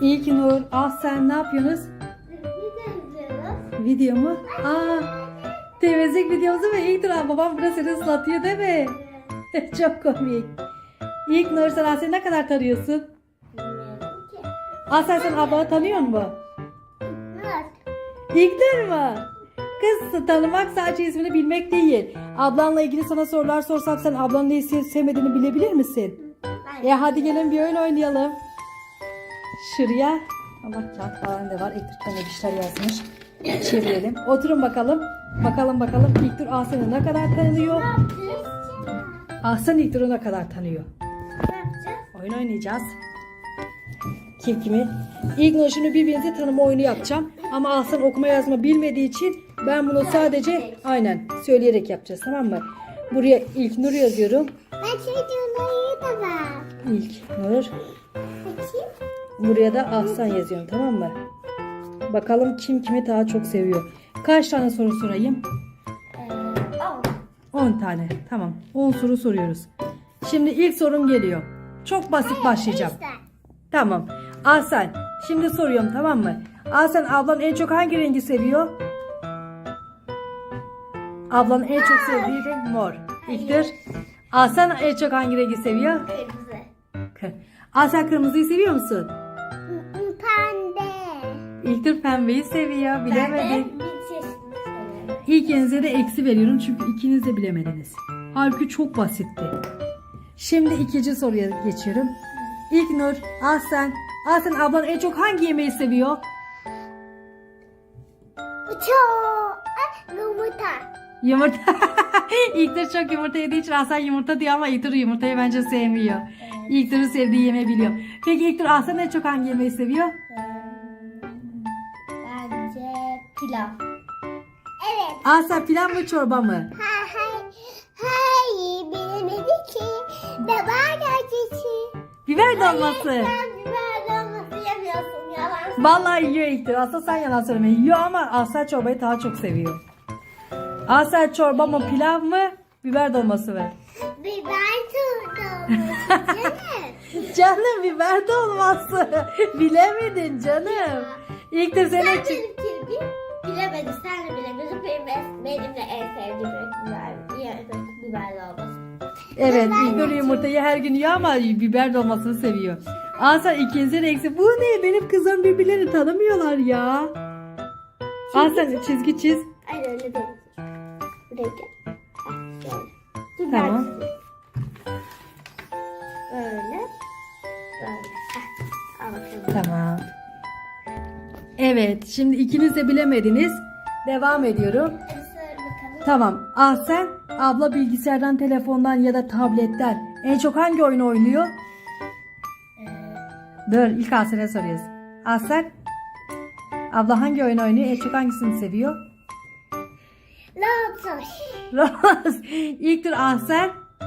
İlk Nur, ah sen ne yapıyorsunuz? Video mu? Aa, temizlik videomuzu mu? İlk Nur, babam burada seni ıslatıyor değil mi? Çok komik. İlk Nur sen Asya'yı ne kadar tanıyorsun? Asya sen ablanı tanıyor musun? İlknur mu? Kız tanımak sadece ismini bilmek değil. Ablanla ilgili sana sorular sorsam sen ablanın neyi sevmediğini bilebilir misin? E hadi gelin bir oyun oynayalım. Şuraya. Allah kağıt falan da var. İlknur bir şeyler yazmış. Çevirelim. Oturun bakalım. Bakalım bakalım İlknur Asya'nı ne kadar tanıyor? Aslan İlknur'u ne kadar tanıyor? Oyun oynayacağız. Kim kimi? İlk şimdi birbirinizi tanıma oyunu yapacağım. Ama Aslan okuma yazma bilmediği için ben bunu sadece aynen söyleyerek yapacağız tamam mı? Buraya ilk Nur yazıyorum. Ben da var. İlk Nur. Buraya da Aslan yazıyorum tamam mı? Bakalım kim kimi daha çok seviyor. Kaç tane soru sorayım? Ee, 10 tane. Tamam. 10 soru soruyoruz. Şimdi ilk sorum geliyor. Çok basit başlayacağım. işte. Tamam. Aslan. Şimdi soruyorum tamam mı? Aslan ablan en çok hangi rengi seviyor? Ablanın en çok sevdiği renk mor. İlktir. Aslan en çok hangi rengi seviyor? Kırmızı. Kı- Aslan kırmızıyı seviyor musun? İlktir pembeyi seviyor. Severim. İlkinize de eksi veriyorum çünkü ikiniz de bilemediniz. Halbuki çok basitti. Şimdi ikinci soruya geçiyorum. İlk Nur, Aslan. Aslan ablan en çok hangi yemeği seviyor? Çok. Yumurta. Yumurta. İlknur çok yumurta yediği için Aslan yumurta diyor ama İlknur yumurtayı bence sevmiyor. İlknur'un sevdiği yemeği biliyor. Peki İlknur Aslan en çok hangi yemeği seviyor? Evet. Aslan pilav mı çorba mı? Ha, hay, hayır bilemedi ki. Baba gerçeği. Biber dolması. Sen biber dolması yemiyorsun yalan. Vallahi yiyor İlknur. Aslan sen yalan söyleme. Yiyor ama Aslan çorbayı daha çok seviyor. Aslan çorba mı pilav mı? Biber dolması mı? Biber dolması canım. Canım biber dolması. Bilemedin canım. İlknur sen en Sen bilemedin. Sen de bilemedin. Benim, en- benim de en sevdiğim renk biber. Biber dolması. Evet İlknur de yumurtayı her gün yiyor ama biber dolmasını seviyor. Aslan ikinizin eksi. Bu ne? Benim kızlarım birbirlerini tanımıyorlar ya. Aslan çizgi çiz. Hayır öyle değil. Ah, şöyle. Dur, Tamam. ben. Evet şimdi ikiniz de bilemediniz. Devam ediyorum. Tamam. Ahsen abla bilgisayardan, telefondan ya da tabletten en çok hangi oyunu oynuyor? Dur ilk Ahsen'e soruyoruz. Ahsen abla hangi oyun oynuyor? En çok hangisini seviyor? Lotus. Rose. İlk tur Ahsen. Ee,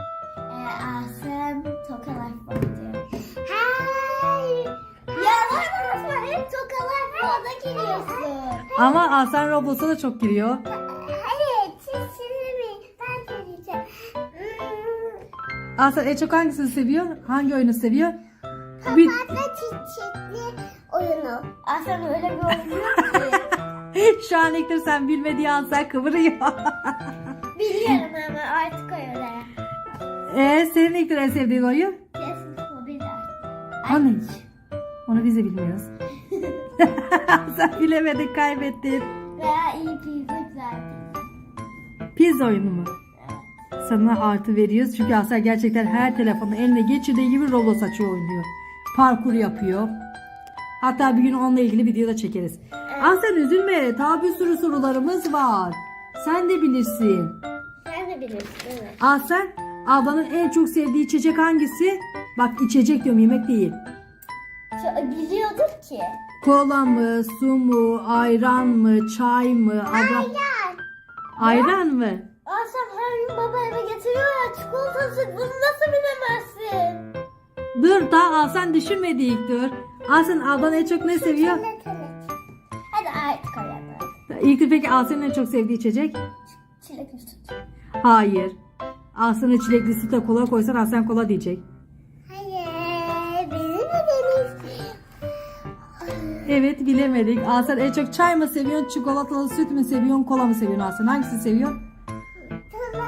Asım giriyorsun. Ama Ahsen Roblox'a da çok giriyor. Siz şimdi mi? Ben söyleyeceğim. Hmm, Ahsen en çok hangisini seviyor? Hangi oyunu seviyor? Bir... Papatya çiçekli oyunu. Asım öyle bir oyun yok ki. Şu an ilk tur sen bilmediği Ahsen kıvırıyor. Biliyorum ama artık öyle. Ee, senin ilk tur en sevdiğin oyun? Kesin mobilde. O ne? Onu biz de bilmiyoruz. sen bilemedin kaybettin. Veya iyi pizza güzel pizza. Oyunu mu? Sana artı veriyoruz çünkü Asel gerçekten her telefonu eline geçirdiği gibi Roblox açıyor oynuyor. Parkur yapıyor. Hatta bir gün onunla ilgili video da çekeriz. Asel üzülme. Daha bir sürü sorularımız var. Sen de bilirsin. Sen de bilirsin evet. Asel ablanın en çok sevdiği içecek hangisi? Bak içecek diyorum yemek değil. Biliyordum ki. Kola mı, su mu, ayran mı, çay mı? Abla... Gel. Ayran mı? Asım her gün baba eve getiriyor ya çikolatası. Bunu nasıl bilemezsin? Dur daha Asel düşünmedi ilk dur. Asel ablan en çok ne seviyor? Evet. Hadi artık oynayalım. İlk peki Asya'nın en çok sevdiği içecek? Çilekli süt. Hayır. Asya'nın çilekli sütle kola koysan Asyan kola diyecek. Evet bilemedik. Aslan en çok çay mı seviyorsun, çikolatalı süt mü seviyorsun, kola mı seviyorsun Aslan? Hangisini seviyorsun? Tala,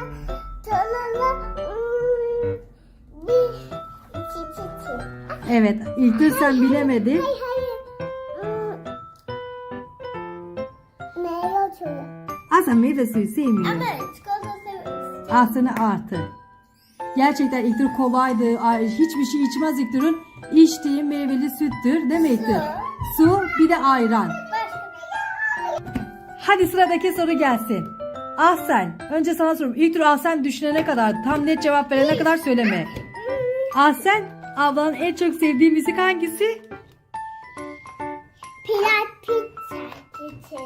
talala, ım, bir, iki, iki, iki. Evet İlknur sen bilemedin. Hayır, hayır. Im, Meyve suyu. Aslan meyve suyu sevmiyor. Ama çikolata seviyorum. Aslanı artı. Gerçekten İlknur kolaydı. Ay, Hiçbir şey içmez İlknur'un. İçtiği meyveli süttür değil mi İlknur? Su bir de ayran. Hadi sıradaki soru gelsin. Ahsen. Önce sana sorum. İlk tur Ahsen düşünene kadar, tam net cevap verene kadar söyleme. Ahsen, ablanın en çok sevdiği müzik hangisi? Pilates pizza.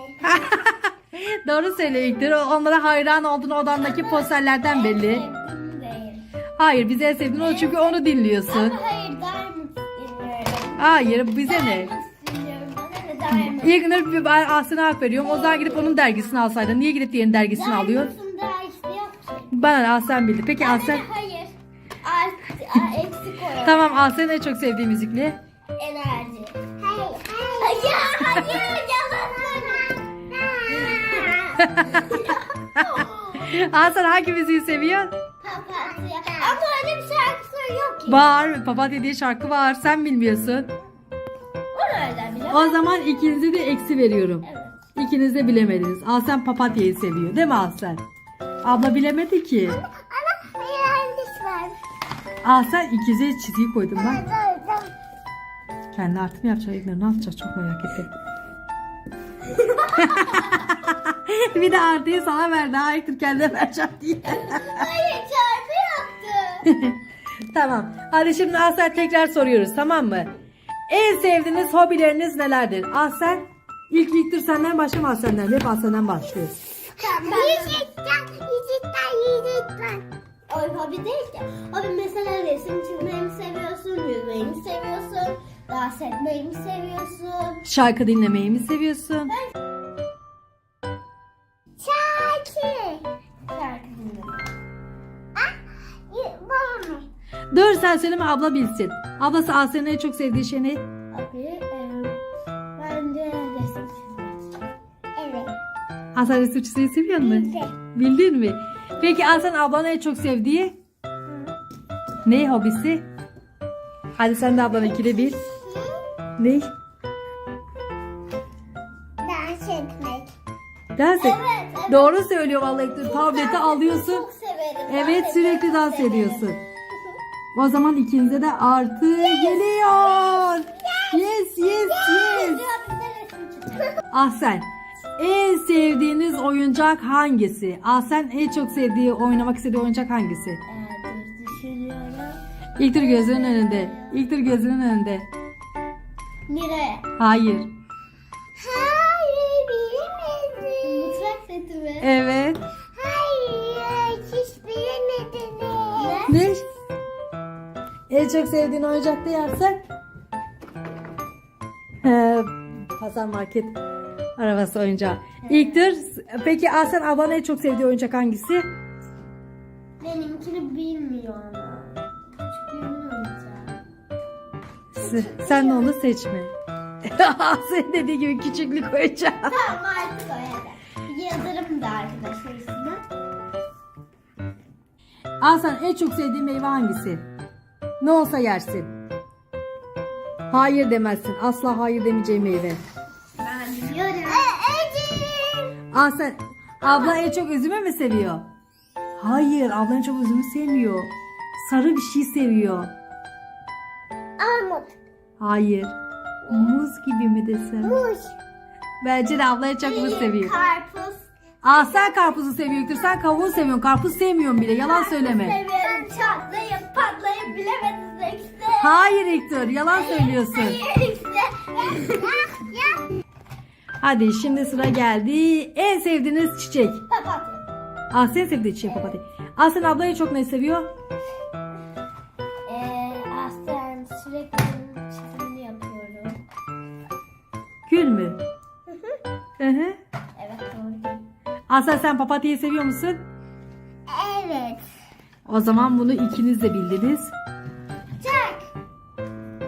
Doğru söyle İlk tur. Onlara hayran olduğunu odandaki posterlerden belli. Hayır, bize en sevdiğin o çünkü onu dinliyorsun. Ama hayır. Hayır, bize ne? İlk tur ben Ahsen'e hak veriyorum. O zaman gidip onun dergisini alsaydın. Niye gidip diğerinin dergisini alıyor? Diamond'ın daha işte yok ki. Bana ne, Ahsen bildi. Peki Ahsen... Hayır. Artı, a- eksik koyalım. Tamam Ahsen'in en çok sevdiği müzik ne? Enerji. Hayır. Hayır. Hayır. Hayır. Yalan Ahsen hangi müziği seviyor? Papatya. Ama öyle bir şarkısı yok ki. Var. Papatya diye şarkı var. Sen bilmiyorsun. O zaman ikinize de eksi veriyorum. Evet. İkiniz de bilemediniz. Aslen papatyayı seviyor. Değil mi Aslen? Abla bilemedi ki. Ama mühendis var. Aslen ikize çizgi koydum ben. Kendi artık mı yapacak İlknur? Ne yapacak çok merak ettim. bir de artıyı sana verdi. Ha İlknur kendine vereceğim diye. Hayır çarpı yaptı. tamam. Hadi şimdi Aslen tekrar soruyoruz tamam mı? En sevdiğiniz hobileriniz nelerdir? Aslen ilk ilk dur senden başlama Aslen'den. Hep Aslen'den başlıyoruz. Tamam. Yiyecekten, yiyecekten, yiyecekten. O hobi değil ki. Hobi mesela resim çizmeyi mi seviyorsun, yüzmeyi mi seviyorsun, dans etmeyi mi seviyorsun? Şarkı dinlemeyi mi seviyorsun? Şarkı. Şarkı dinlemeyi. Ah, babam mı? Dur sen söyleme abla bilsin. Ablası en çok sevdiği şey ne? Abi, e, bence resim çizmek. Evet. Aslen resim çizmeyi seviyor mu? Bildin mi? Peki Aslen ablanın en çok sevdiği ne hobisi? Hadi sen de ablanın ikide bir. Ne? Dans etmek. Dans et. Evet, evet. Doğru söylüyor vallahi. Tableti alıyorsun. Çok severim. Evet sürekli dans ediyorsun. O zaman ikinize de artı geliyor. Yes yes yes. Ahsen. En sevdiğiniz oyuncak hangisi? Ahsen en çok sevdiği, oynamak istediği oyuncak hangisi? İlk tur gözünün önünde. İlk tur gözünün önünde. Nereye? Hayır. Hayır bilemedim. Mutfak seti mi? Evet. En çok sevdiğin oyuncak da yersen? Hasan Market arabası oyuncağı. İlk tur. Peki Ahsen ablanın en çok sevdiği oyuncak hangisi? Benimkini bilmiyor ama. Küçüklüğümün oyuncağı. Se- Sen de onu seçme. Ahsen dediği gibi küçüklük oyuncağı. Tamam artık o yerde. Yazarım da arkadaşlar üstüne. Ahsen en çok sevdiğin meyve hangisi? Ne olsa yersin. Hayır demezsin. Asla hayır demeyeceğin meyve. Ben biliyorum. Ecim. Ahsen abla en çok üzümü mü seviyor? Hayır abla en çok üzümü sevmiyor. Sarı bir şey seviyor. Armut. Hayır. Muz gibi mi desem? Muz. Bence de abla en çok muz seviyor. Karpuz. Aa sen karpuzu seviyorsun. Sen kavuğu seviyorsun. Karpuz sevmiyorsun bile. Yalan söyleme. Seviyorum. Çatlayıp patlayıp bilemediniz işte. Hayır İlktur. Yalan söylüyorsun. Hayır. Hadi şimdi sıra geldi. En sevdiğiniz çiçek. Papatya. Ah sen sevdiğin çiçek papatya. Ah sen abla en çok ne seviyor? Ee, Aslen sürekli çizimini yapıyorum. Gül mü? Hı hı. Evet doğru. Aslen sen papatyayı seviyor musun? Evet. O zaman bunu ikiniz de bildiniz. Çak.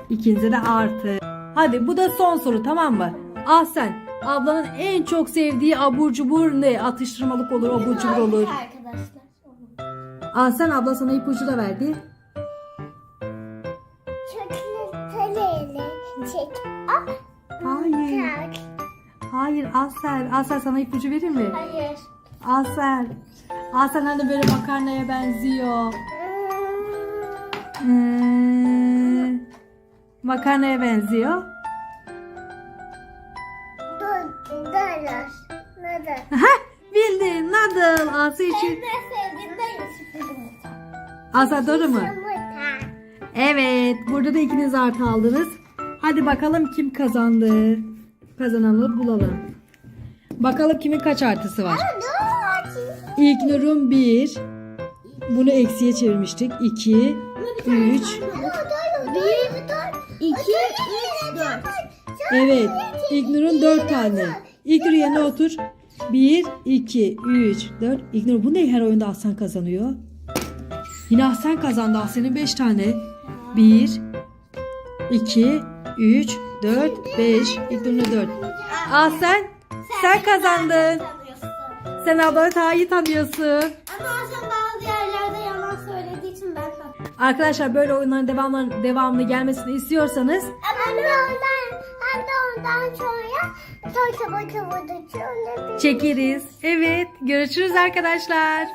İkinize de artı. Hadi bu da son soru tamam mı? Ah sen ablanın en çok sevdiği abur cubur ne? Atıştırmalık olur, abur cubur olur. Arkadaşlar. Ah sen abla sana ipucu da verdi. Çikolatalı çek. Hayır. Hayır Asel. Asel sana ipucu verir mi? Hayır. Asel. Asel hani böyle makarnaya benziyor. Hmm, makarnaya benziyor. Dolar. Heh, bildin. Noodle. Asel için. Asel doğru mu? Evet. Burada da ikiniz artı aldınız. Hadi bakalım kim kazandı. Kazananları bulalım. Bakalım kimin kaç artısı var. Dur. İlk Nur'un 1. Bunu eksiye çevirmiştik. 2, 3. Bir, iki, üç, dört. Evet. İlk Nur'un 4 tane. İlk Nur yerine otur. 1, 2, 3, 4. İlk Nur bu ne her oyunda Ahsen kazanıyor? Yine Ahsen kazandı. Ahsen'in 5 tane. 1, 2, 3, 4, 5. İlk Nur'un 4. Ahsen sen kazandın. Sen ablanı daha iyi tanıyorsun. Ama sen bazı yerlerde yalan söylediği için ben kazandım. Arkadaşlar böyle oyunların devamlı, devamlı gelmesini istiyorsanız Ama ondan, hem de ondan sonra çok çabuk çabuk çekeriz. Evet görüşürüz arkadaşlar.